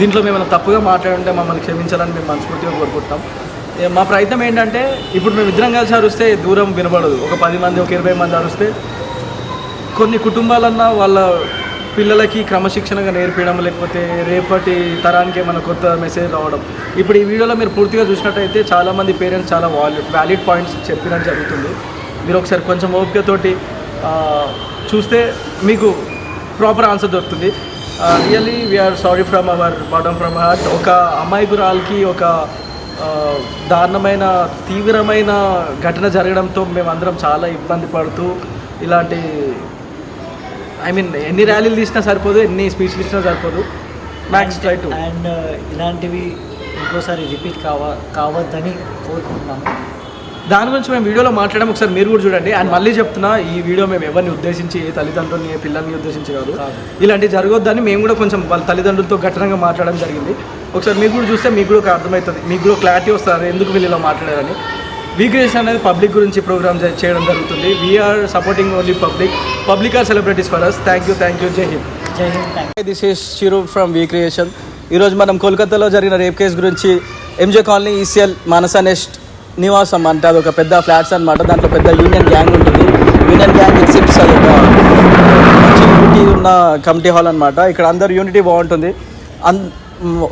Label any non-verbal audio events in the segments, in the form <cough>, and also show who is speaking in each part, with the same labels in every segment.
Speaker 1: దీంట్లో మేము తప్పుగా మాట్లాడుంటే మమ్మల్ని క్షమించాలని మేము మనస్ఫూర్తిగా కోరుకుంటాం మా ప్రయత్నం ఏంటంటే ఇప్పుడు మేము ఇద్దరం కలిసి అరుస్తే దూరం వినబడదు. ఒక పది మంది ఒక ఇరవై మంది అరుస్తే కొన్ని కుటుంబాలన్నా వాళ్ళ పిల్లలకి క్రమశిక్షణగా నేర్పించడం లేకపోతే రేపటి తరానికి ఏమైనా కొత్త మెసేజ్ రావడం. ఇప్పుడు ఈ వీడియోలో మీరు పూర్తిగా చూసినట్టయితే చాలామంది పేరెంట్స్ చాలా వాల్యూ వ్యాలిడ్ పాయింట్స్ చెప్పినట్టు జరుగుతుంది. మీరు ఒకసారి కొంచెం ఓపికతోటి చూస్తే మీకు ప్రాపర్ ఆన్సర్ దొరుకుతుంది. Really we are sorry from our bottom from heart ఒక అమాయకురాలకి ఒక దారుణమైన తీవ్రమైన ఘటన జరగడంతో మేమందరం చాలా ఇబ్బంది పడుతూ ఇలాంటి ఐ మీన్ ఎన్ని ర్యాలీలు తీసినా సరిపోదు ఎన్ని స్పీచ్లు ఇచ్చినా సరిపోదు. మ్యాక్స్ ట్రై టు
Speaker 2: అండ్ ఇలాంటివి ఇంకోసారి రిపీట్ కావ కావద్దని కోరుకుంటున్నాము.
Speaker 1: దాని గురించి మేము వీడియోలో మాట్లాడడం ఒకసారి మీరు కూడా చూడండి. అండ్ మళ్ళీ చెప్తున్నా ఈ వీడియో మేము ఎవరిని ఉద్దేశించి ఏ తల్లిదండ్రులని ఏ పిల్లల్ని ఉద్దేశించి కాదు. ఇలాంటివి జరగొద్దని మేము కూడా కొంచెం వాళ్ళ తల్లిదండ్రులతో ఘటనగా మాట్లాడడం జరిగింది. ఒకసారి మీకు కూడా చూస్తే మీకు కూడా ఒక అర్థమవుతుంది. మీకు కూడా క్లారిటీ వస్తుంది ఎందుకు వీళ్ళు ఇలా మాట్లాడారని. వీక్రేషన్ అనేది పబ్లిక్ గురించి ప్రోగ్రామ్ చేయడం జరుగుతుంది. We are supporting only public public or celebrities for us thank you thank you Jai Hind
Speaker 2: Jai Hind
Speaker 1: this is Chiru from V creation ఈరోజు మనం కోల్కతాలో జరిగిన రేప్ కేసు గురించి MJ colony ECL Manasa nest నివాసం అంటే అది ఒక పెద్ద ఫ్లాట్స్ అన్నమాట. దాంట్లో పెద్ద యూనియన్ గ్యాంగ్ ఉంటుంది. యూనియన్ గ్యాంగ్ ఎక్సిప్ట్స్ అది ఒక మంచి యూనిటీ ఉన్న కమిటీ హాల్ అన్నమాట. ఇక్కడ అందరు యూనిటీ బాగుంటుంది. అన్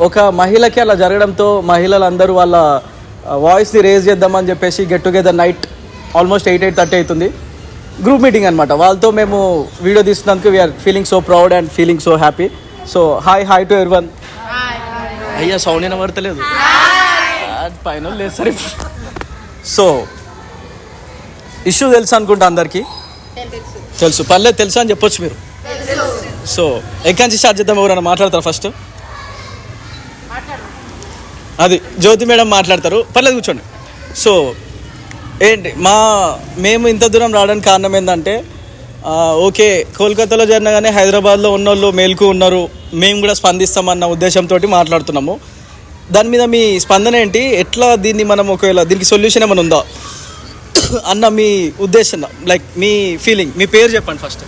Speaker 1: ఒక మహిళకి అలా జరగడంతో మహిళలందరూ వాళ్ళ వాయిస్ని రేజ్ చేద్దామని చెప్పేసి get together night almost eight eight thirty అవుతుంది. గ్రూప్ మీటింగ్ అనమాట వాళ్ళతో మేము video తీసినందుకు we are feeling so proud and feeling so happy so hi hi to everyone అయ్యా సౌండ్ వినబడతలేదు. పైన లేదు సరే సో ఇష్యూ తెలుసు అనుకుంటా అందరికీ? తెలుసు. పర్లేదు తెలుసు అని చెప్పొచ్చు మీరు. సో ఎక్కడి నుంచి స్టార్ట్ చేద్దాం? ఎవరైనా మాట్లాడతారు ఫస్ట్? అది జ్యోతి మేడం మాట్లాడతారు. పర్లేదు కూర్చోండి. సో ఏంటి మా మేము ఇంత దూరం రావడానికి కారణం ఏంటంటే ఓకే కోల్కతాలో జరిగిన కానీ హైదరాబాద్లో ఉన్నోళ్ళు మేల్కు ఉన్నారు. మేము కూడా స్పందిస్తామన్న ఉద్దేశంతో మాట్లాడుతున్నాము. దాని మీద మీ స్పందన ఏంటి? ఎట్లా దీన్ని మనం ఒకవేళ దీనికి సొల్యూషన్ ఏమైనా ఉందా? అన్న మీ ఉద్దేశం లైక్ మీ ఫీలింగ్ మీ పేరు చెప్పండి ఫస్ట్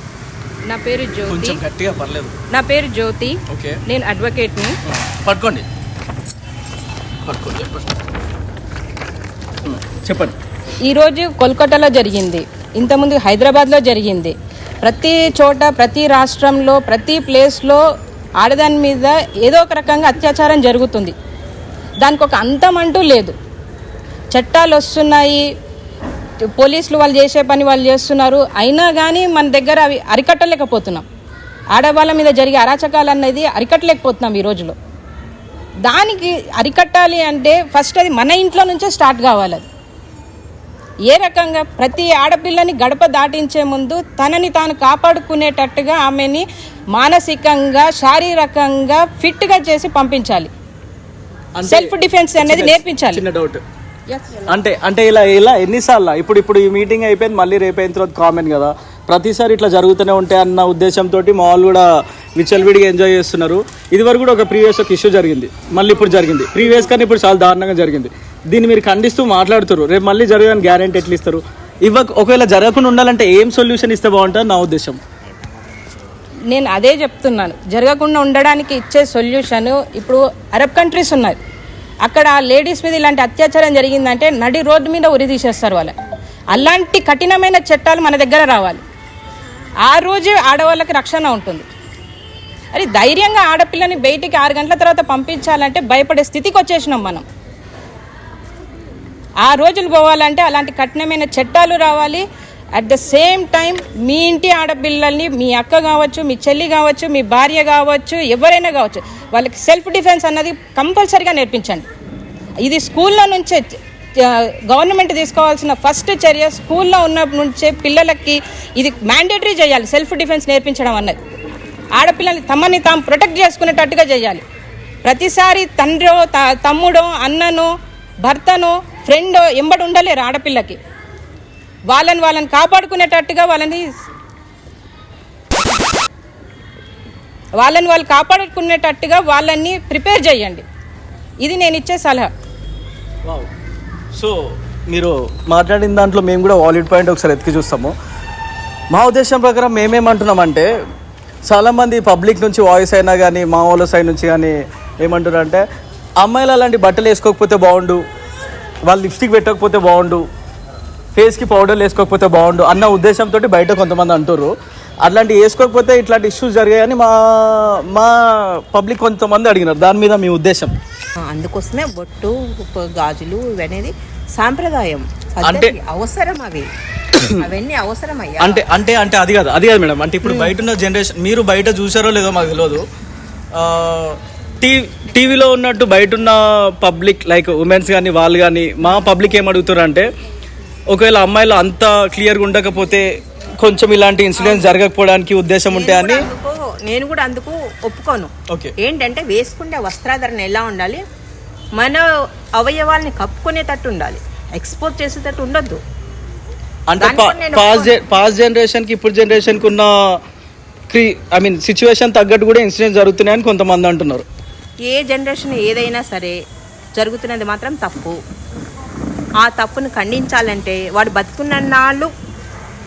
Speaker 3: నా పేరు జ్యోతి.
Speaker 1: కొంచెం గట్టిగా పర్లేదు.
Speaker 3: నా పేరు జ్యోతి.
Speaker 1: ఓకే
Speaker 3: నేను అడ్వకేట్ని
Speaker 1: పట్టుకోండి. పట్టుకోండి చెప్పండి.
Speaker 3: ఈరోజు కోల్కతాలో జరిగింది. ఇంతకుముందు హైదరాబాద్లో జరిగింది. ప్రతి చోట ప్రతి రాష్ట్రంలో ప్రతి ప్లేస్లో ఆడదాని మీద ఏదో ఒక రకంగా అత్యాచారం జరుగుతుంది. దానికి ఒక అంతం అంటూ లేదు. చట్టాలు వస్తున్నాయి. పోలీసులు వాళ్ళు చేసే పని వాళ్ళు చేస్తున్నారు. అయినా కానీ మన దగ్గర అవి అరికట్టలేకపోతున్నాం. ఆడవాళ్ళ మీద జరిగే అరాచకాలు అనేది అరికట్టలేకపోతున్నాం ఈ రోజులో. దానికి అరికట్టాలి అంటే ఫస్ట్ అది మన ఇంట్లో నుంచే స్టార్ట్ కావాలి అది. ఏ రకంగా ప్రతి ఆడపిల్లని గడప దాటించే ముందు తనని తాను కాపాడుకునేటట్టుగా ఆమెని మానసికంగా శారీరకంగా ఫిట్గా చేసి పంపించాలి. సెల్ఫ్ డిఫెన్స్ అనేది నేర్పించాలి.
Speaker 1: చిన్న డౌట్ అంటే అంటే ఇలా ఇలా ఎన్నిసార్లు ఇప్పుడు ఇప్పుడు ఈ మీటింగ్ అయిపోయింది మళ్ళీ రేపు అయిన తర్వాత కామన్ కదా. ప్రతిసారి ఇట్లా జరుగుతూనే ఉంటాయి అన్న ఉద్దేశంతో మా వాళ్ళు కూడా విచ్చలవిడిగా ఎంజాయ్ చేస్తున్నారు. ఇది వరకు కూడా ఒక ప్రీవియస్ ఒక ఇష్యూ జరిగింది. మళ్ళీ ఇప్పుడు జరిగింది. ప్రీవియస్ కానీ ఇప్పుడు చాలా దారుణంగా జరిగింది. దీన్ని మీరు ఖండిస్తూ మాట్లాడుతారు రేపు మళ్ళీ జరగదని గ్యారెంటీ ఎట్లా ఇస్తారు? ఇవ్వక ఒకవేళ జరగకుండా ఉండాలంటే ఏం సొల్యూషన్ ఇస్తే బాగుంటుంది నా ఉద్దేశం?
Speaker 3: నేను అదే చెప్తున్నాను. జరగకుండా ఉండడానికి ఇచ్చే సొల్యూషన్ ఇప్పుడు అరబ్ కంట్రీస్ ఉన్నాయి. అక్కడ లేడీస్ మీద ఇలాంటి అత్యాచారం జరిగిందంటే నడి రోడ్డు మీద ఉరి తీసేస్తారు వాళ్ళ. అలాంటి కఠినమైన చట్టాలు మన దగ్గర రావాలి. ఆ రోజే ఆడవాళ్ళకి రక్షణ ఉంటుంది. అది ధైర్యంగా ఆడపిల్లని బయటికి ఆరు గంటల తర్వాత పంపించాలంటే భయపడే స్థితికి వచ్చేసినాం మనం. ఆ రోజులు పోవాలంటే అలాంటి కఠినమైన చట్టాలు రావాలి. అట్ ద సేమ్ టైం మీ ఇంటి ఆడపిల్లల్ని మీ అక్క కావచ్చు మీ చెల్లి కావచ్చు మీ భార్య కావచ్చు ఎవరైనా కావచ్చు వాళ్ళకి సెల్ఫ్ డిఫెన్స్ అన్నది కంపల్సరీగా నేర్పించండి. ఇది స్కూల్లో నుంచే గవర్నమెంట్ తీసుకోవాల్సిన ఫస్ట్ చర్య స్కూల్లో ఉన్న నుంచే పిల్లలకి ఇది మ్యాండేటరీ చేయాలి సెల్ఫ్ డిఫెన్స్ నేర్పించడం అన్నది. ఆడపిల్లల్ని తమని తాము ప్రొటెక్ట్ చేసుకునేటట్టుగా చేయాలి. ప్రతిసారి తండ్రో త- తమ్ముడో అన్ననో భర్తనో ఫ్రెండో ఎంబడి ఉండలేరు ఆడపిల్లకి. వాళ్ళని వాళ్ళని కాపాడుకునేటట్టుగా వాళ్ళని వాళ్ళని వాళ్ళు కాపాడుకునేటట్టుగా వాళ్ళని ప్రిపేర్ చేయండి. ఇది నేను ఇచ్చే సలహా.
Speaker 1: వావ్. సో మీరు మాట్లాడిన దాంట్లో మేము కూడా వాలిడ్ పాయింట్ ఒకసారి ఎత్తికి చూస్తాము. మా ఉద్దేశం ప్రకారం మేమేమంటున్నామంటే చాలామంది పబ్లిక్ నుంచి వాయిస్ అయినా కానీ మా వాళ్ళ సైడ్ నుంచి కానీ ఏమంటున్నారంటే అమ్మాయిలు అలాంటి బట్టలు వేసుకోకపోతే బాగుండు వాళ్ళు లిప్స్టిక్ పెట్టకపోతే బాగుండు ఫేస్కి పౌడర్లు వేసుకోకపోతే బాగుండు అన్న ఉద్దేశంతో బయట కొంతమంది అంటారు అట్లాంటి వేసుకోకపోతే ఇట్లాంటి ఇష్యూస్ జరిగాయని మా మా పబ్లిక్ కొంతమంది అడిగినారు. దాని మీద మీ ఉద్దేశం?
Speaker 4: అందుకోసమే బొట్టు గాజులు ఇవనేది సాంప్రదాయం.
Speaker 1: అంటే-
Speaker 4: అవసరం అవి. <coughs> అవన్నీ అవసరం అయ్యా
Speaker 1: అంటే అంటే అంటే అది కాదు అది కాదు మేడం. అంటే ఇప్పుడు బయట ఉన్న జనరేషన్ మీరు బయట చూసారో లేదో మాకు తెలియదు ఆ, టీ టీవీలో ఉన్నట్టు బయట ఉన్న పబ్లిక్ లైక్ ఉమెన్స్ కానీ వాళ్ళు కానీ మా పబ్లిక్ ఏం అడుగుతారు అంటే ఒకవేళ అమ్మాయిలు అంత క్లియర్గా ఉండకపోతే కొంచెం ఇలాంటి ఇన్సిడెంట్స్ జరగకపోవడానికి ఉద్దేశం ఉంటే అని?
Speaker 4: నేను కూడా అందుకు- ఒప్పుకోను.
Speaker 1: ఓకే.
Speaker 4: ఏంటంటే వేసుకునే వస్త్రాధరణ ఎలా ఉండాలి? మన అవయవాల్ని కప్పుకునేటట్టు ఉండాలి. ఎక్స్పోజ్ చేసేటట్టు ఉండొద్దు.
Speaker 1: అంటే పాస్ పాస్ జనరేషన్కి ఇప్పుడు జనరేషన్కి ఉన్న క్రీ ఐ మీన్ సిచ్యువేషన్ తగ్గట్టు కూడా ఇన్సిడెంట్స్ జరుగుతున్నాయని కొంతమంది అంటున్నారు.
Speaker 4: ఏ జనరేషన్ ఏదైనా సరే జరుగుతున్నది మాత్రం తప్పు. ఆ తప్పును ఖండించాలంటే వాడు బతుకున్న నాళ్ళు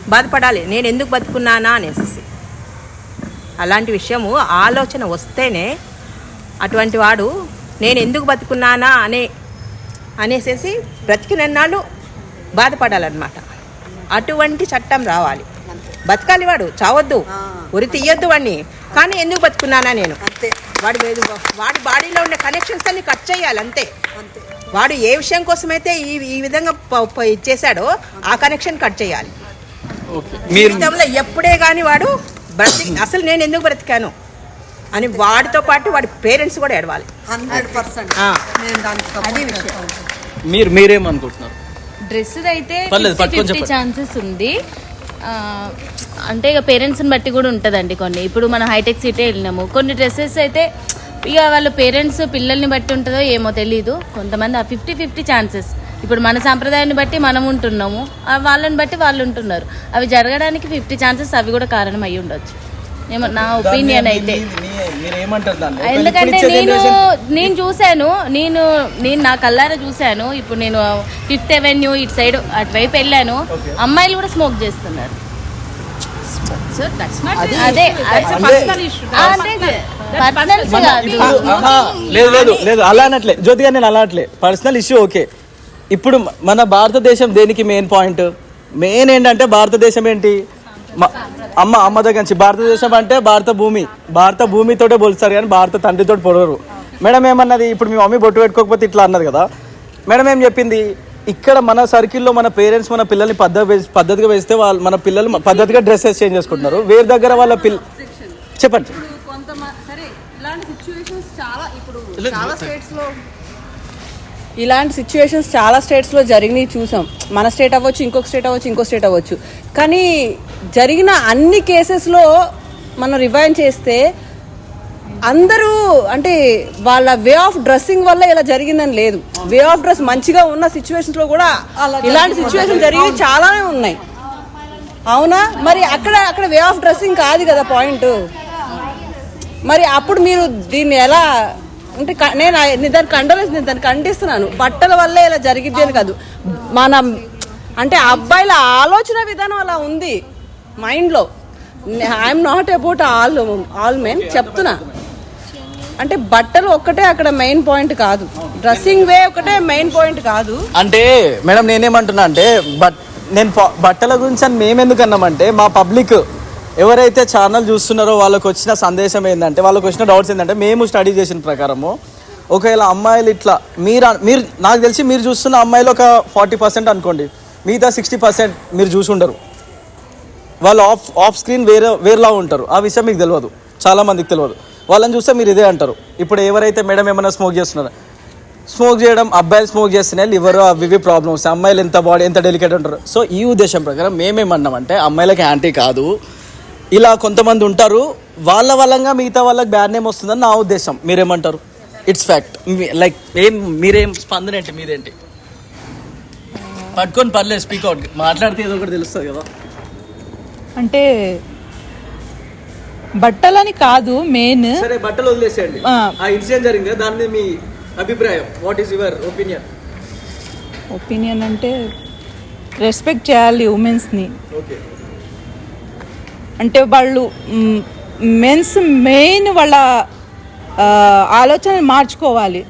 Speaker 4: బాధపడాలి. నేను ఎందుకు బతుకున్నానా అనేసి. అలాంటి విషయము ఆలోచన వస్తేనే అటువంటి వాడు నేను ఎందుకు బతుకున్నానా అనే అనేసేసి బ్రతికినన్నాళ్ళు బాధపడాలన్నమాట. అటువంటి చట్టం రావాలి. బతకాలి వాడు చావద్దు. ఉరి తీయొద్దు వాడిని. కానీ ఎందుకు బతుకున్నానా నేను? వాడి మీద వాడి బాడీలో ఉండే కనెక్షన్స్ అన్ని కట్ చేయాలి అంతే. వాడు ఏ విషయం కోసమైతే ఈ ఈ విధంగా చేశాడో ఆ కనెక్షన్ కట్ చేయాలి. జీవితంలో ఎప్పుడే కానీ వాడు బ్రతి అసలు నేను ఎందుకు బ్రతికాను అని వాడితో పాటు వాడి పేరెంట్స్ కూడా అది విషయం.
Speaker 5: చేస్తాను.
Speaker 1: మీరు మీరేమనుకుంటున్నారు?
Speaker 6: డ్రెస్ అయితే ఫిఫ్టీ. ఛాన్సెస్ ఉంది. అంటే ఇక పేరెంట్స్ని బట్టి కూడా ఉంటుందండి కొన్ని. ఇప్పుడు మనం హైటెక్ సిటీ వెళ్ళినాము. కొన్ని డ్రెస్సెస్ అయితే ఇక వాళ్ళ పేరెంట్స్ పిల్లల్ని బట్టి ఉంటుందో ఏమో తెలీదు. కొంతమంది ఆ ఫిఫ్టీ ఫిఫ్టీ ఛాన్సెస్ ఇప్పుడు మన సాంప్రదాయాన్ని బట్టి మనం ఉంటున్నాము. వాళ్ళని బట్టి వాళ్ళు ఉంటున్నారు. అవి జరగడానికి ఫిఫ్టీ ఛాన్సెస్ అవి కూడా కారణం అయి ఉండొచ్చు. ఏమో నా ఒపీనియన్ అయితే. ఎందుకంటే నేను నేను చూశాను. నేను నేను నా కల్లారా చూశాను. ఇప్పుడు నేను ఫిఫ్త్ అవెన్యూ ఇటు సైడ్ అటువైపు వెళ్ళాను. అమ్మాయిలు కూడా స్మోక్ చేస్తున్నారు.
Speaker 7: సో దట్స్ నాట్
Speaker 6: అదే పర్సనల్స్
Speaker 1: మన
Speaker 6: కాదు
Speaker 1: ఇప్పుడు ఆహా, లేదు లేదు లేదు అలా అనట్లే. జ్యోతిగా నేను అలా అనట్లే. Personal issue okay. ఇప్పుడు మన భారతదేశం దేనికి మెయిన్ పాయింట్ మెయిన్ ఏంటంటే భారతదేశం ఏంటి? మ- అమ్మ అమ్మ దగ్గర నుంచి. భారతదేశం అంటే భారత భూమి. భారత భూమితోటే పోలుస్తారు కానీ భారత తండ్రితో పొడవరు. మేడం ఏమన్నది? ఇప్పుడు మీ మమ్మీ బొట్టు పెట్టుకోకపోతే ఇట్లా అన్నది కదా. మేడం ఏం చెప్పింది? ఇక్కడ మన సర్కిల్లో మన పేరెంట్స్ మన పిల్లల్ని పద్ధతి పద్ధతిగా వేస్తే వాళ్ళు మన పిల్లలు పద్ధతిగా డ్రెస్సెస్ చేంజ్ చేసుకుంటున్నారు. వేరే దగ్గర వాళ్ళ పిల్ల చెప్పండి
Speaker 7: కొంతమంది సరే ఇలాంటి సిచ్యువేషన్స్ చాలా ఇప్పుడు చాలా స్టేట్స్లో ఇలాంటి సిచ్యువేషన్స్ చాలా స్టేట్స్లో జరిగినవి చూసాం. మన స్టేట్ అవ్వచ్చు ఇంకొక స్టేట్ అవ్వచ్చు ఇంకో స్టేట్ అవ్వచ్చు. కానీ జరిగిన అన్ని కేసెస్లో మనం రివైన్ చేస్తే అందరూ అంటే వాళ్ళ వే ఆఫ్ డ్రెస్సింగ్ వల్ల ఇలా జరిగిందని లేదు. వే ఆఫ్ డ్రెస్ మంచిగా ఉన్న సిచ్యువేషన్స్లో కూడా ఇలాంటి సిచ్యువేషన్ జరిగి చాలానే ఉన్నాయి. అవునా? మరి అక్కడ అక్కడ వే ఆఫ్ డ్రెస్సింగ్ కాదు కదా పాయింట్ మరి అప్పుడు మీరు దీన్ని ఎలా అంటే నేను దాన్ని కండోలెన్స్ నేను దాన్ని ఖండిస్తున్నాను. బట్టల వల్లే ఇలా జరిగిద్ది అని కాదు. మన అంటే అబ్బాయిల ఆలోచన విధానం అలా ఉంది మైండ్లో. I'm not about all all men చెప్తున్నా. అంటే బట్టలు ఒక్కటే అక్కడ మెయిన్ పాయింట్ కాదు. డ్రెస్సింగ్ వే ఒకటే మెయిన్ పాయింట్ కాదు.
Speaker 1: అంటే మేడం నేనేమంటున్నా అంటే బట్ నేను బట్టల గురించి అని మేమెందుకు అన్నామంటే మా పబ్లిక్ ఎవరైతే ఛానల్ చూస్తున్నారో వాళ్ళకి వచ్చిన సందేశం ఏంటంటే వాళ్ళకి వచ్చిన డౌట్స్ ఏంటంటే మేము స్టడీ చేసిన ప్రకారము ఒకవేళ అమ్మాయిలు ఇట్లా మీరు మీరు నాకు తెలిసి మీరు చూస్తున్న అమ్మాయిలు ఒక ఫార్టీ పర్సెంట్ అనుకోండి మిగతా సిక్స్టీ పర్సెంట్ మీరు చూసి ఉండరు. వాళ్ళు ఆఫ్ ఆఫ్ స్క్రీన్ వేరే వేరేలా ఉంటారు. ఆ విషయం మీకు తెలియదు చాలా మందికి తెలియదు వాళ్ళని చూస్తే మీరు ఇదే అంటారు. ఇప్పుడు ఎవరైతే మేడం ఏమైనా స్మోక్ చేస్తున్నారు? స్మోక్ చేయడం అబ్బాయిలు స్మోక్ చేస్తున్నాయి లివర్ అవి ఇవి ప్రాబ్లమ్స్ అమ్మాయిలు ఎంత బాడీ ఎంత డెలికేట్ ఉంటారు. సో ఈ ఉద్దేశం ప్రకారం మేమేమన్నామంటే అమ్మాయిలకి యాంటీ కాదు. ఇలా కొంతమంది ఉంటారు వాళ్ళ వల్లంగా మిగతా వాళ్ళకి బ్యాడ్ నేమ్ వస్తుందని నా ఉద్దేశం. మీరేమంటారు? ఇట్స్ ఫ్యాక్ట్ లైక్ ఏం మీరేం స్పందన ఏంటి? మీరేంటి పట్టుకొని పర్లేదు స్పీక్ అవుట్ మాట్లాడితే ఏదో ఒకటి తెలుస్తుంది కదా.
Speaker 8: అంటే బట్టలని కాదు మెయిన్
Speaker 1: సరే బట్టలు వదిలేసేయండి.
Speaker 8: ఆ.
Speaker 1: ఆ ఇన్సిడెంట్ జరిగింది? కదా, దాని మీద మీ అభిప్రాయం. What is your opinion
Speaker 8: opinion అంటే రెస్పెక్ట్ చేయాలి ఉమెన్స్ని
Speaker 1: ఓకే
Speaker 8: అంటే వాళ్ళు మెన్స్ మెయిన్ వాళ్ళ
Speaker 9: ఆ, ఆలోచన మార్చుకోవాలి.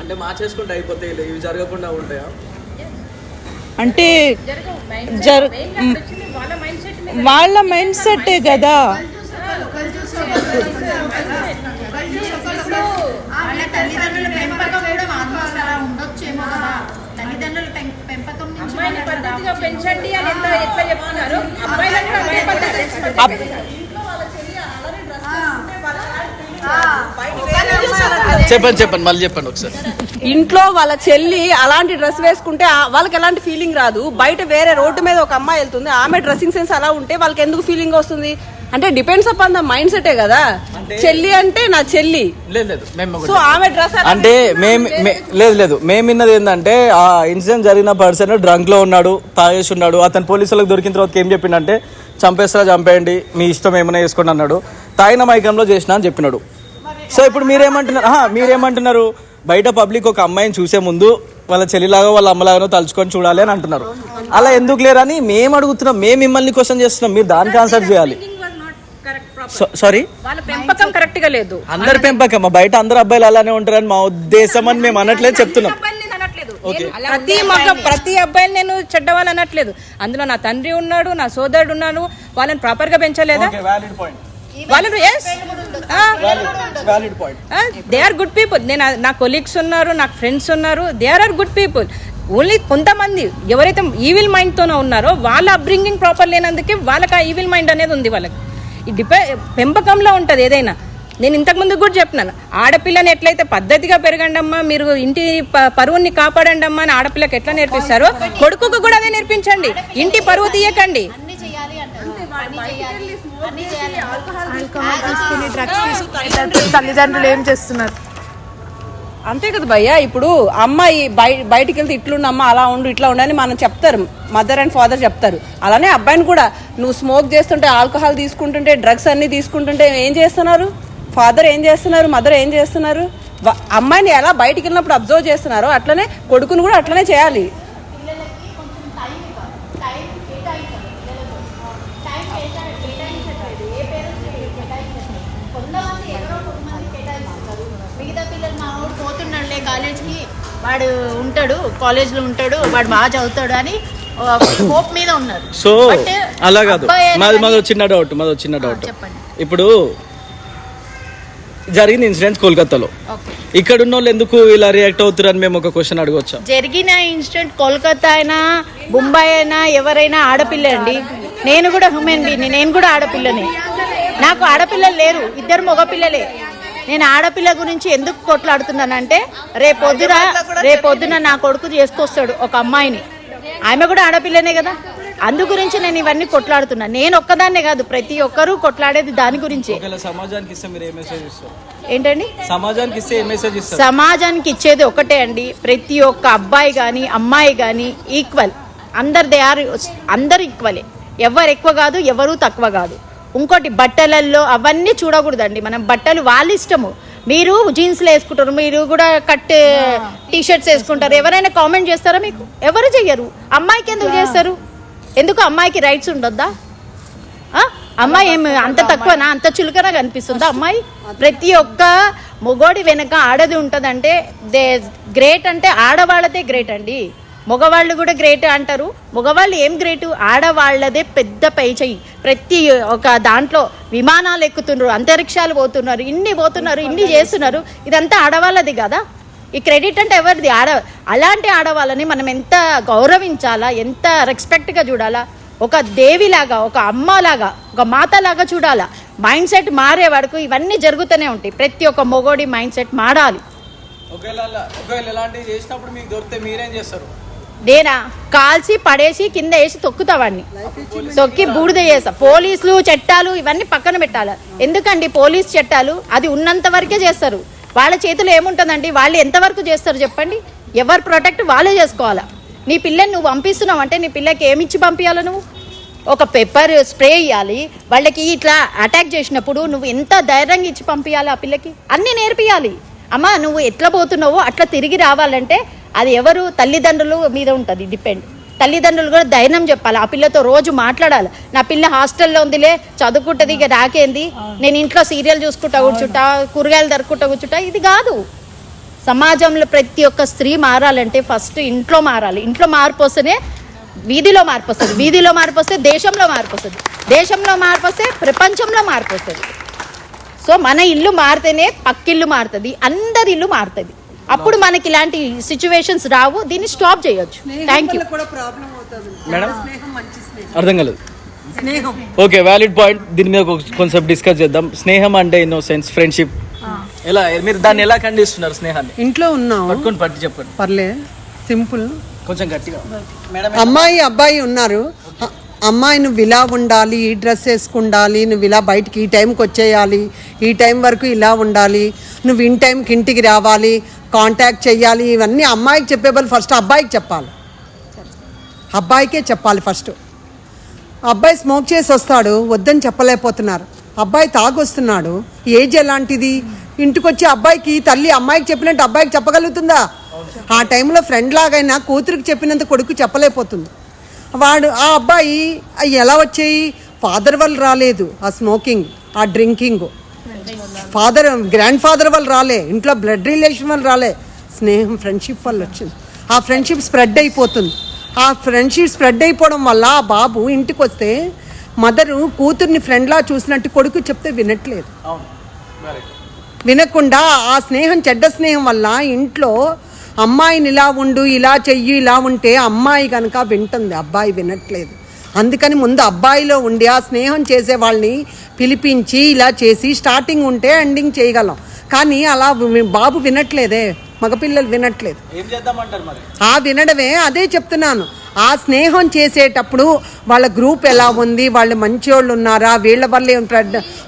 Speaker 1: అంటే మార్చేసుకుంటే అయిపోతే ఇవి జరగకుండా ఉంటాయా
Speaker 9: అంటే జరు. వాళ్ళ మైండ్ సెట్టే కదా
Speaker 10: వాళ్ళ తల్లిదండ్రుల పెంపకం కూడా ఆల్మోస్ట్ అలా ఉండొచ్చేమో కదా తల్లిదండ్రుల పెం- పెంపకం నుంచి
Speaker 3: అమ్మాయిని పద్ధతిగా పెంచండి అని ఎంత ఎట్లా చెప్తున్నారు? అబ్బాయిలను కూడా అమ్మాయి పద్ధతి
Speaker 9: అప్-
Speaker 1: చెప్పండి చెప్పండి మళ్ళీ చెప్పండి ఒకసారి.
Speaker 5: ఇంట్లో వాళ్ళ చెల్లి అలాంటి డ్రెస్ వేసుకుంటే వాళ్ళకి ఎలాంటి ఫీలింగ్ రాదు. బయట వేరే రోడ్డు మీద ఒక అమ్మాయి వెళ్తుంది ఆమె డ్రెస్సింగ్ సెన్స్ అలా ఉంటే వాళ్ళకి ఎందుకు ఫీలింగ్ వస్తుంది? అంటే డిపెండ్స్ అపాన్ ద మైండ్ సెటే కదా. చెల్లి అంటే నా చెల్లి.
Speaker 1: లేదు లేదు మేము ఒకటి
Speaker 5: సో ఆమె డ్రెస్
Speaker 1: అంటే మేము మే- లేదు లేదు. మేము విన్నది ఏంటంటే ఆ ఇన్సిడెంట్ జరిగిన పర్సన్ డ్రంక్లో ఉన్నాడు తాగేసి ఉన్నాడు అతను పోలీసులకు దొరికిన తర్వాత ఏం చెప్పిండంటే చంపేస్తారా చంపేయండి మీ ఇష్టం ఏమైనా వేసుకోండి అన్నాడు. తాగిన మైకంలో చేసిన అని చెప్పినాడు. సో ఇప్పుడు మీరేమంటున్నారు? మీరేమంటున్నారు? బయట పబ్లిక్ ఒక అమ్మాయిని చూసే ముందు వాళ్ళ చెల్లిలాగా వాళ్ళ అమ్మలాగానో తలుచుకొని చూడాలి అని అంటున్నారు. అలా ఎందుకు లేరని మేము అడుగుతున్నాం మేము మిమ్మల్ని క్వశ్చన్ చేస్తున్నాం మీరు దానికి ఆన్సర్ చేయాలి. సారీ
Speaker 3: వాళ్ళ పెంపకం కరెక్ట్గా లేదు.
Speaker 1: అందరి పెంపకం బయట అందరు అబ్బాయిలు అలానే ఉంటారని మా ఉద్దేశం అని మేము అనట్లేదు చెప్తున్నాం.
Speaker 3: ప్రతి మగ ప్రతి అబ్బాయిని నేను చెడ్డవాళ్ళు అనట్లేదు. అందులో నా తండ్రి ఉన్నాడు నా సోదరుడు ఉన్నాడు వాళ్ళని ప్రాపర్గా పెంచలేదా? వాళ్ళు yes they are good people నేను నా కొలీగ్స్ ఉన్నారు నాకు ఫ్రెండ్స్ ఉన్నారు. They are good people only కొంతమంది ఎవరైతే ఈవిల్ మైండ్తోనే ఉన్నారో వాళ్ళ అప్బ్రింగింగ్ ప్రాపర్ లేనందుకే వాళ్ళకి ఆ ఈవిల్ మైండ్ అనేది ఉంది వాళ్ళకి. డిపె పెంపకంలో ఉంటుంది ఏదైనా. నేను ఇంతకు ముందు కూడా చెప్పినాను. ఆడపిల్లని ఎట్లయితే పద్ధతిగా పెరగండి అమ్మా మీరు ఇంటి పరువుని కాపాడండి అమ్మా అని ఆడపిల్లకి ఎట్లా నేర్పిస్తారో కొడుకుకు కూడా అదే నేర్పించండి. ఇంటి పరువు తీయకండి.
Speaker 10: అన్ని చేయాలి అంటారు. అన్ని చేయాలి. అన్ని చేయాలి
Speaker 9: తల్లిదండ్రులు ఏం చేస్తున్నారు?
Speaker 5: అంతే కదా భయ్య ఇప్పుడు అమ్మాయి బయ బయటికి వెళ్తే ఇట్లుండు అమ్మ అలా ఉండు ఇట్లా ఉండని మనం చెప్తారు. మదర్ అండ్ ఫాదర్ చెప్తారు. అలానే అబ్బాయిని కూడా నువ్వు స్మోక్ చేస్తుంటే ఆల్కహాల్ తీసుకుంటుంటే డ్రగ్స్ అన్ని తీసుకుంటుంటే ఏం చేస్తున్నారు? ఫాదర్ ఏం చేస్తున్నారు? మదర్ ఏం చేస్తున్నారు? అమ్మాయిని ఎలా బయటికి వెళ్ళినప్పుడు అబ్జర్వ్ చేస్తున్నారో అట్లనే కొడుకుని కూడా అట్లనే చేయాలి
Speaker 10: పిల్లలకి కొంచెం టైం ఇవ్వాలి టైం కేటాయించాలి పిల్లలకు టైం కేటా కేటాయించట్లేదు ఏ పేరెంట్స్ కేటాయించట్లేదు కొంతమంది ఎవరో కొంతమంది కేటాయిస్తారు మిగతా పిల్లలు మా వాడు పోతున్నాడులే కాలేజ్కి వాడు ఉంటాడు కాలేజ్లో ఉంటాడు వాడు బాగా చదువుతాడు అని హోప్ మీద ఉన్నారు.
Speaker 1: సో అలా కాదు. మాది మాది చిన్న డౌట్ మాది చిన్న డౌట్. ఇప్పుడు జరిగింది ఇన్సిడెంట్ కోల్కతాలో. ఇక్కడ ఉన్న వాళ్ళు ఎందుకు ఇలా రియాక్ట్ అవుతారని మేము ఒక క్వశ్చన్ అడగవచ్చా
Speaker 10: జరిగిన ఇన్సిడెంట్ కోల్కతా అయినా బొంబాయి అయినా ఎవరైనా ఆడపిల్ల అండి. నేను కూడా హ్యూమన్ బీని నేను కూడా ఆడపిల్లనే. నాకు ఆడపిల్లలు లేరు ఇద్దరు మగపిల్లలే. నేను ఆడపిల్ల గురించి ఎందుకు కొట్లాడుతున్నానంటే రేపొద్దున రేపొద్దున నా కొడుకు చేసుకొస్తాడు ఒక అమ్మాయిని. ఆమె కూడా ఆడపిల్లనే కదా? అందు గురించి నేను ఇవన్నీ కొట్లాడుతున్నా. నేను ఒక్కదాన్నే కాదు ప్రతి ఒక్కరూ కొట్లాడేది దాని గురించి.
Speaker 1: ఒకవేళ సమాజానికి ఇస్తే మీరు ఏ మెసేజ్ ఇస్తారు?
Speaker 10: ఏంటండి?
Speaker 1: సమాజానికి ఇస్తే ఏ మెసేజ్ ఇస్తారు?
Speaker 10: సమాజానికి ఇచ్చేది ఒకటే అండి. ప్రతి ఒక్క అబ్బాయి కానీ అమ్మాయి కానీ ఈక్వల్ అందరు దే ఆర్ అందరు ఈక్వలే ఎవరు ఎక్కువ కాదు ఎవరు తక్కువ కాదు. ఇంకోటి బట్టలల్లో అవన్నీ చూడకూడదండి. మనం బట్టలు వాళ్ళ ఇష్టము. మీరు జీన్స్లు వేసుకుంటారు మీరు కూడా కట్ టీ షర్ట్స్ వేసుకుంటారు. ఎవరైనా కామెంట్ చేస్తారా మీకు? ఎవరు చెయ్యరు? అమ్మాయికి ఎందుకు చేస్తారు? ఎందుకు అమ్మాయికి రైట్స్ ఉండొద్దా? అమ్మాయి ఏమి అంత తక్కువనా? అంత చులకన కనిపిస్తుందా అమ్మాయి? ప్రతి ఒక్క మొగోడి వెనక ఆడది ఉంటదంటే దే గ్రేట్ అంటే ఆడవాళ్ళదే గ్రేట్ అండి. మగవాళ్ళు కూడా గ్రేట్ అంటారు. మగవాళ్ళు ఏం గ్రేట్? ఆడవాళ్ళదే పెద్ద పై చెయ్యి ప్రతి ఒక దాంట్లో విమానాలు ఎక్కుతున్నారు అంతరిక్షాలు పోతున్నారు ఇన్ని పోతున్నారు ఇన్ని చేస్తున్నారు. ఇదంతా ఆడవాళ్ళది కదా? ఈ క్రెడిట్ అంటే ఎవరిది? ఆడ అలాంటి ఆడవాళ్ళని మనం ఎంత గౌరవించాలా? ఎంత రెస్పెక్ట్గా చూడాలా? ఒక దేవిలాగా ఒక అమ్మలాగా ఒక మాతలాగా చూడాలా? మైండ్ సెట్ మారే వరకు ఇవన్నీ జరుగుతూనే ఉంటాయి. ప్రతి ఒక్క మొగోడి మైండ్ సెట్ మారాలి.
Speaker 1: ఒకవేళ ఒకవేళ ఇలాంటివి చేసినప్పుడు మీకు దొరికితే మీరేం చేస్తారు?
Speaker 10: నేనా కాల్చి పడేసి కింద వేసి తొక్కుతావాడిని తొక్కి బూడిద చేస్తా. పోలీసులు చట్టాలు ఇవన్నీ పక్కన పెట్టాలి. ఎందుకండి పోలీస్ చట్టాలు? అది ఉన్నంత వరకే చేస్తారు. వాళ్ళ చేతిలో ఏముంటుందండి? వాళ్ళు ఎంతవరకు చేస్తారు చెప్పండి? ఎవరు ప్రొటెక్ట్ వాళ్ళే చేసుకోవాలా? నీ పిల్లని నువ్వు పంపిస్తున్నావు అంటే నీ పిల్లకి ఏమి ఇచ్చి పంపించాలి నువ్వు? ఒక పెప్పర్ స్ప్రే ఇవ్వాలి వాళ్ళకి ఇట్లా అటాక్ చేసినప్పుడు నువ్వు ఎంత ధైర్యంగా ఇచ్చి పంపించాలి ఆ పిల్లకి? అన్నీ నేర్పియాలి. అమ్మా నువ్వు ఎట్లా పోతున్నావో అట్లా తిరిగి రావాలంటే అది ఎవరు? తల్లిదండ్రులు మీద ఉంటుంది డిపెండ్ తల్లిదండ్రులు కూడా ధైర్యం చెప్పాలి. ఆ పిల్లతో రోజు మాట్లాడాలి. నా పిల్ల హాస్టల్లో ఉందిలే చదువుకుంటుంది ఇక రాకేంది నేను ఇంట్లో సీరియల్ చూసుకుంటా కూర్చుంటా కూరగాయలు దొరుకుంటా కూర్చుంటా ఇది కాదు. సమాజంలో ప్రతి ఒక్క స్త్రీ మారాలంటే ఫస్ట్ ఇంట్లో మారాలి. ఇంట్లో మార్పు వస్తేనే వీధిలో మార్పు వస్తుంది. వీధిలో మార్పు వస్తే దేశంలో మార్పు వస్తుంది. దేశంలో మార్పు వస్తే ప్రపంచంలో మార్పు వస్తుంది. సో మన ఇల్లు మారితేనే పక్కిల్లు మారుతుంది అందరి ఇల్లు మారుతుంది. అప్పుడు మనకి ఇలాంటి సిచ్యువేషన్స్ రావు. దీన్ని స్టాప్ చేయొచ్చు. Thank you
Speaker 1: madam?
Speaker 5: స్నేహం మంచి స్నేహం.
Speaker 1: అర్థం కాలేదు.
Speaker 5: స్నేహం.
Speaker 1: ఓకే వ్యాలిడ్ పాయింట్ దీని మీద ఒక కొంచెం డిస్కస్ చేద్దాం. స్నేహం అంటే ఇన్నోసెన్స్ ఫ్రెండ్షిప్ ఎలా? మీరు దాన్ని ఎలా ఖండిస్తున్నారు స్నేహాన్ని?
Speaker 5: ఇంట్లో ఉన్నాం
Speaker 1: పట్టుకొని పట్టి చెప్పండి.
Speaker 5: పర్లే. సింపుల్.
Speaker 1: కొంచెం గట్టిగా. మేడం
Speaker 5: అమ్మాయి అబ్బాయి ఉన్నారు. అమ్మాయి నువ్వు ఇలా ఉండాలి ఈ డ్రెస్ వేసుకుండాలి నువ్వు ఇలా బయటికి ఈ టైంకి వచ్చేయాలి ఈ టైం వరకు ఇలా ఉండాలి నువ్వు ఇన్ టైంకి ఇంటికి రావాలి కాంటాక్ట్ చేయాలి ఇవన్నీ అమ్మాయికి చెప్పే బదులు ఫస్ట్ అబ్బాయికి చెప్పాలి. అబ్బాయికే చెప్పాలి ఫస్ట్ అబ్బాయి స్మోక్ చేసి వస్తాడు వద్దని చెప్పలేకపోతున్నారు. అబ్బాయి తాగొస్తున్నాడు ఏజ్ ఎలాంటిది? ఇంటికి వచ్చి అబ్బాయికి తల్లి అమ్మాయికి చెప్పినట్టు అబ్బాయికి చెప్పగలుగుతుందా? ఆ టైంలో ఫ్రెండ్ లాగైనా కూతురికి చెప్పినంత కొడుకు చెప్పలేకపోతుంది. వాడు ఆ అబ్బాయి అవి ఎలా వచ్చాయి? ఫాదర్ వల్ల రాలేదు ఆ స్మోకింగ్ ఆ డ్రింకింగ్ ఫాదర్ గ్రాండ్ ఫాదర్ వల్ల రాలే. ఇంట్లో బ్లడ్ రిలేషన్ వల్ల రాలే. స్నేహం ఫ్రెండ్షిప్ వల్ల వచ్చింది. ఆ ఫ్రెండ్షిప్ స్ప్రెడ్ అయిపోతుంది. ఆ ఫ్రెండ్షిప్ స్ప్రెడ్ అయిపోవడం వల్ల ఆ బాబు ఇంటికి వస్తే మదరు కూతుర్ని ఫ్రెండ్లా చూసినట్టు కొడుకు చెప్తే వినట్లేదు. వినకుండా ఆ స్నేహం చెడ్డ స్నేహం వల్ల ఇంట్లో అమ్మాయిని ఇలా ఉండు ఇలా చెయ్యి ఇలా ఉంటే అమ్మాయి కనుక వింటుంది. అబ్బాయి వినట్లేదు. అందుకని ముందు అబ్బాయిలో ఉండి ఆ స్నేహం చేసే వాళ్ళని పిలిపించి ఇలా చేసి స్టార్టింగ్ ఉంటే ఎండింగ్ చేయగలం. కానీ అలా బాబు వినట్లేదే మగపిల్లలు వినట్లేదు.
Speaker 1: ఏం చేద్దామంటారు మరి?
Speaker 5: ఆ వినడమే అదే చెప్తున్నాను. ఆ స్నేహం చేసేటప్పుడు వాళ్ళ గ్రూప్ ఎలా ఉంది వాళ్ళు మంచోళ్ళు ఉన్నారా వీళ్ళ వల్ల ఏం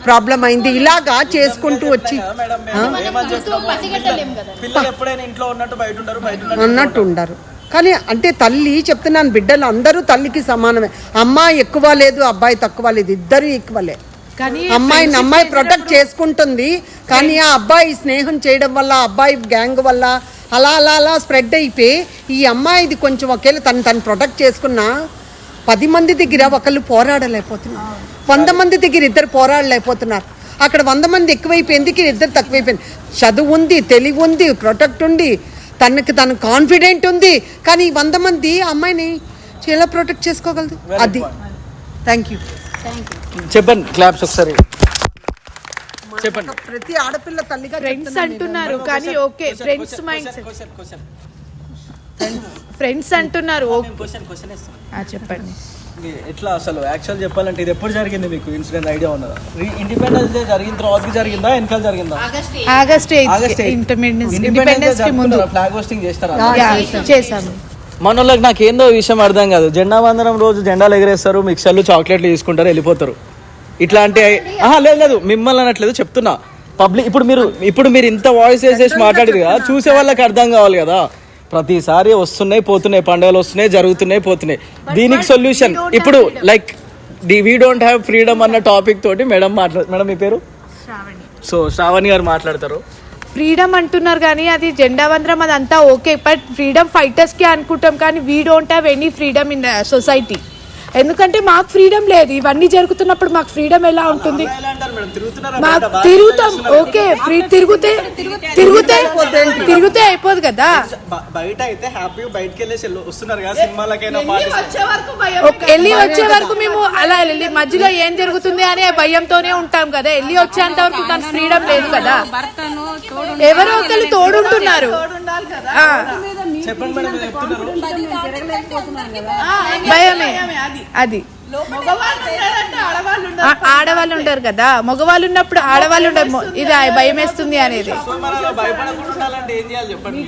Speaker 5: ప్రాబ్లం అయింది ఇలాగా చేసుకుంటూ వచ్చి
Speaker 1: మేడం మేము ఏమని చెప్తాము? పిల్లలు ఎప్పుడైనా ఇంట్లో ఉన్నట్టు బయట ఉండరు.
Speaker 5: కానీ అంటే తల్లి చెప్తున్నాను బిడ్డలు అందరూ తల్లికి సమానమే. అమ్మాయి ఎక్కువ లేదు అబ్బాయి తక్కువ లేదు ఇద్దరు ఈక్వలే అమ్మాయిని అమ్మాయి ప్రొటెక్ట్ చేసుకుంటుంది కానీ ఆ అబ్బాయి స్నేహం చేయడం వల్ల అబ్బాయి గ్యాంగ్ వల్ల అలా అలా అలా స్ప్రెడ్ అయిపోయి ఈ అమ్మాయిది కొంచెం ఒకేలా తను తను ప్రొటెక్ట్ చేసుకున్నా పది మంది దగ్గర ఒకళ్ళు పోరాడలేకపోతున్నారు. వంద మంది దగ్గర ఇద్దరు పోరాడలేకపోతున్నారు. అక్కడ వంద మంది ఎక్కువైపోయింది ఇద్దరు తక్కువైపోయింది. చదువు ఉంది తెలివి ఉంది ప్రొటెక్ట్ ఉంది. తనకి తను కాన్ఫిడెంట్ ఉంది. కానీ వంద మంది అమ్మాయిని ఎలా ప్రొటెక్ట్ చేసుకోగలదు? అది. థ్యాంక్ యూ
Speaker 1: చెప్పండి క్లాప్స్ ఒకసారి చెప్పండి.
Speaker 5: ప్రతి ఆడపిల్ల తల్లిగా
Speaker 9: ఫ్రెండ్స్ అంటున్నారు కానీ ఓకే ఫ్రెండ్స్ మైండ్ ఫ్రెండ్స్ అంటున్నారు ఓకే.
Speaker 1: క్వశ్చన్ క్వశ్చన్ ఇస్తాం
Speaker 9: ఆ, చెప్పండి.
Speaker 1: ఎట్లా అసలు? యాక్చువల్ చెప్పాలంటే ఇది ఎప్పుడు జరిగింది మీకు? ఇన్సిడెంట్ ఐడియా ఉన్నదా? ఇండిపెండెన్స్ డే జరిగిన తర్వాత జరిగిందా? వెనకాల జరిగిందా?
Speaker 9: ఆగస్ట్ ఇంటర్మీడియట్ ఇండిపెండెన్స్కి ముందు.
Speaker 1: ఫ్లాగ్ హోస్టింగ్ చేస్తారా?
Speaker 9: యా, చేశాము
Speaker 1: మన వాళ్ళకి నాకు ఏందో విషయం అర్థం కాదు. జెండా వందనం రోజు జెండాలు ఎగరేస్తారు మిక్సర్లు చాక్లెట్లు తీసుకుంటారు వెళ్ళిపోతారు. ఇట్లాంటి ఆహా లేదు లేదు. మిమ్మల్ని అనట్లేదు చెప్తున్నా. పబ్లిక్ ఇప్పుడు మీరు ఇప్పుడు మీరు ఇంత వాయిస్ వేసేసి మాట్లాడేది కదా చూసే వాళ్ళకి అర్థం కావాలి కదా. ప్రతిసారి వస్తున్నాయి పోతున్నాయి పండుగలు వస్తున్నాయి జరుగుతున్నాయి పోతున్నాయి. దీనికి సొల్యూషన్ ఇప్పుడు like the we don't have freedom అన్న టాపిక్ తోటి మేడం మాట్లాడు మేడం మీ పేరు? సో శ్రావణి గారు మాట్లాడతారు.
Speaker 9: ఫ్రీడమ్ అంటున్నారు కానీ అది జెండా వందరం అదంతా ఓకే బట్ ఫ్రీడమ్ ఫైటర్స్కి అనుకుంటాం కానీ we don't have any freedom in society ఎందుకంటే మాకు ఫ్రీడమ్ లేదు. ఇవన్నీ జరుగుతున్నప్పుడు మాకు ఫ్రీడమ్ ఎలా ఉంటుంది? మాకు తిరుగుతాం. ఓకే ఫ్రీ తిరుగుతే తిరుగుతే తిరుగుతే అయిపోదు కదా?
Speaker 1: బయట అయితే హ్యాపీ బయటకి వెళ్ళేసి వెళ్ళి- వస్తున్నారు కదా సినిమాలకైనా
Speaker 9: వెళ్ళి వచ్చే వరకు మేము అలా వెళ్ళి మధ్యలో ఏం జరుగుతుంది అనే భయంతోనే ఉంటాం కదా. వెళ్ళి వచ్చేంత వరకు దాని ఫ్రీడమ్ లేదు కదా? ఎవరో ఒకరు తోడుంటున్నారు.
Speaker 1: చెప్పండి మేడం మీరు చెప్తున్నారు.
Speaker 9: భయమే అది ఆడవాళ్ళు ఉంటారు కదా. మగవాళ్ళు ఉన్నప్పుడు ఆడవాళ్ళు ఉంటారు ఇది భయం వేస్తుంది అనేది.
Speaker 1: సో మరి అలా భయపడకుండా ఉండాలంటే ఏం చేయాలి చెప్పండి.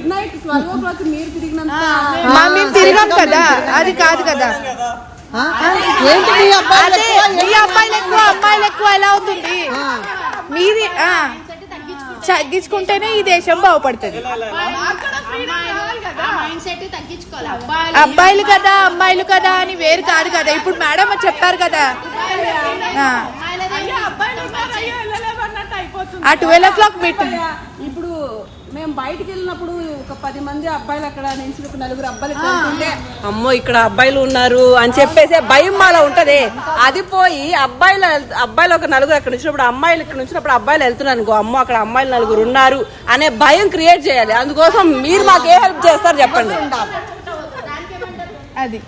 Speaker 9: మా మేము తిరిగాం కదా అది కాదు కదా
Speaker 5: ఏంటి మీ
Speaker 9: అబ్బాయిలు ఎక్కువ? అమ్మాయిలు ఎక్కువ ఎలా అవుతుంది? మీది ఆ, తగ్గించుకుంటేనే ఈ దేశం బాగుపడుతుంది. అబ్బాయిలు కదా అమ్మాయిలు కదా అని వేరు కాదు కదా. ఇప్పుడు మేడం చెప్పారు కదా. ఆ. ట్వెల్వ్ ఓ క్లాక్ మీటింగ్
Speaker 5: ఇప్పుడు
Speaker 7: మేము బయటికి వెళ్ళినప్పుడు ఒక పది మంది అబ్బాయిలు అక్కడ నుంచి ఒక నలుగురు అబ్బాయిలు వెళ్తుంటే, అమ్మో ఇక్కడ అబ్బాయిలు ఉన్నారు అని చెప్పేసి భయం మాలో ఉంటది. అది పోయి అబ్బాయిలు అబ్బాయిలు ఒక నలుగురు అక్కడ వచ్చినప్పుడు అమ్మాయిలు ఇక్కడ వచ్చినప్పుడు అబ్బాయిలు వెళ్తున్నారు అనుకో అమ్మో అక్కడ అమ్మాయిలు నలుగురు ఉన్నారు అనే భయం క్రియేట్ చేయాలి. అందుకోసం మీరు మాకు ఏ హెల్ప్ చేస్తారు చెప్పండి.
Speaker 10: అది